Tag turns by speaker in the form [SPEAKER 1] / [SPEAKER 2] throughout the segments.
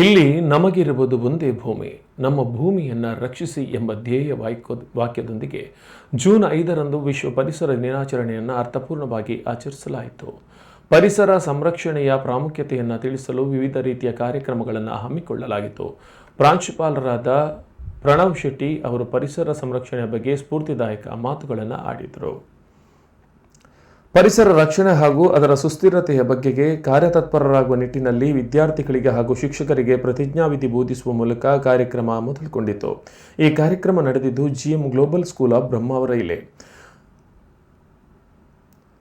[SPEAKER 1] ಇಲ್ಲಿ ನಮಗಿರುವುದು ಒಂದೇ ಭೂಮಿ, ನಮ್ಮ ಭೂಮಿಯನ್ನು ರಕ್ಷಿಸಿ ಎಂಬ ಧ್ಯೇಯ ವಾಕ್ಯ ವಾಕ್ಯದೊಂದಿಗೆ ಜೂನ್ ಐದರಂದು ವಿಶ್ವ ಪರಿಸರ ದಿನಾಚರಣೆಯನ್ನು ಅರ್ಥಪೂರ್ಣವಾಗಿ ಆಚರಿಸಲಾಯಿತು. ಪರಿಸರ ಸಂರಕ್ಷಣೆಯ ಪ್ರಾಮುಖ್ಯತೆಯನ್ನು ತಿಳಿಸಲು ವಿವಿಧ ರೀತಿಯ ಕಾರ್ಯಕ್ರಮಗಳನ್ನು ಹಮ್ಮಿಕೊಳ್ಳಲಾಗಿತ್ತು. ಪ್ರಾಂಶುಪಾಲರಾದ ಪ್ರಣವ್ ಶೆಟ್ಟಿ ಅವರು ಪರಿಸರ ಸಂರಕ್ಷಣೆಯ ಬಗ್ಗೆ ಸ್ಫೂರ್ತಿದಾಯಕ ಮಾತುಗಳನ್ನು ಆಡಿದರು. ಪರಿಸರ ರಕ್ಷಣೆ ಹಾಗೂ ಅದರ ಸುಸ್ಥಿರತೆಯ ಬಗ್ಗೆಗೆ ಕಾರ್ಯತತ್ಪರರಾಗುವ ನಿಟ್ಟಿನಲ್ಲಿ ವಿದ್ಯಾರ್ಥಿಗಳಿಗೆ ಹಾಗೂ ಶಿಕ್ಷಕರಿಗೆ ಪ್ರತಿಜ್ಞಾವಿಧಿ ಬೋಧಿಸುವ ಮೂಲಕ ಕಾರ್ಯಕ್ರಮ ಮೊದಲುಗೊಂಡಿತು. ಈ ಕಾರ್ಯಕ್ರಮ ನಡೆದಿದ್ದು ಜಿಎಂ ಗ್ಲೋಬಲ್ ಸ್ಕೂಲ್ ಆಫ್ ಬ್ರಹ್ಮಾವರೈಲೆ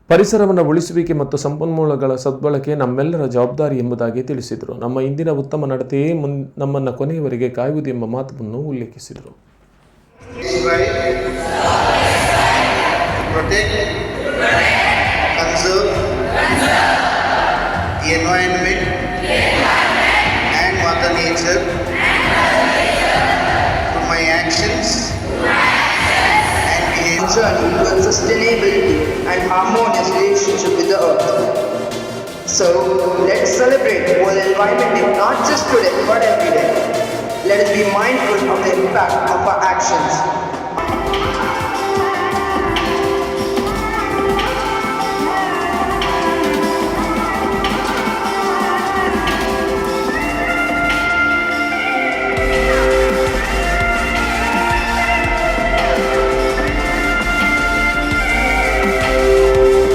[SPEAKER 1] ಪರಿಸರವನ್ನು ಉಳಿಸುವಿಕೆ ಮತ್ತು ಸಂಪನ್ಮೂಲಗಳ ಸದ್ಬಳಕೆ ನಮ್ಮೆಲ್ಲರ ಜವಾಬ್ದಾರಿ ಎಂಬುದಾಗಿ ತಿಳಿಸಿದರು. ನಮ್ಮ ಇಂದಿನ ಉತ್ತಮ ನಡತೆಯೇ ಮುನ್, ನಮ್ಮನ್ನು ಕೊನೆಯವರೆಗೆ ಕಾಯುವುದು ಎಂಬ ಮಾತನ್ನು ಉಲ್ಲೇಖಿಸಿದರು.
[SPEAKER 2] Journey towards sustainability and harmonious relationship with the earth. So, let's celebrate World Environment Day not just today but every day. Let us be mindful of the impact